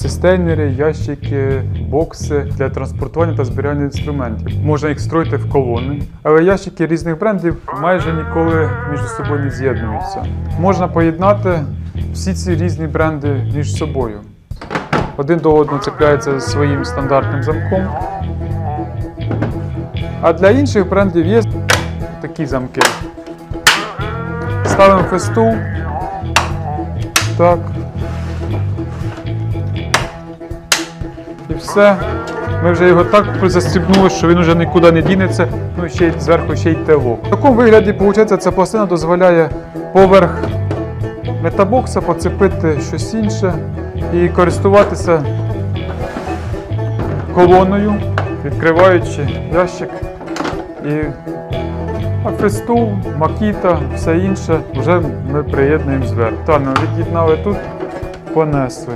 Систейнери, ящики, бокси для транспортування та зберігання інструментів. Можна їх строїти в колони, але ящики різних брендів майже ніколи між собою не з'єднуються. Можна поєднати всі ці різні бренди між собою. Один до одного цепляється своїм стандартним замком. А для інших брендів є такі замки. Ставимо фесту. Так. Все. Ми вже його так застібнули, що він вже нікуди не дінеться. Ну і ще й зверху ще й тело. В такому вигляді, виходить, ця пластина дозволяє поверх метабокса поцепити щось інше і користуватися колоною, відкриваючи ящик. І а фесту, макіта, все інше вже ми приєднуємо зверху. Та, ну, від'єднали тут, понесли.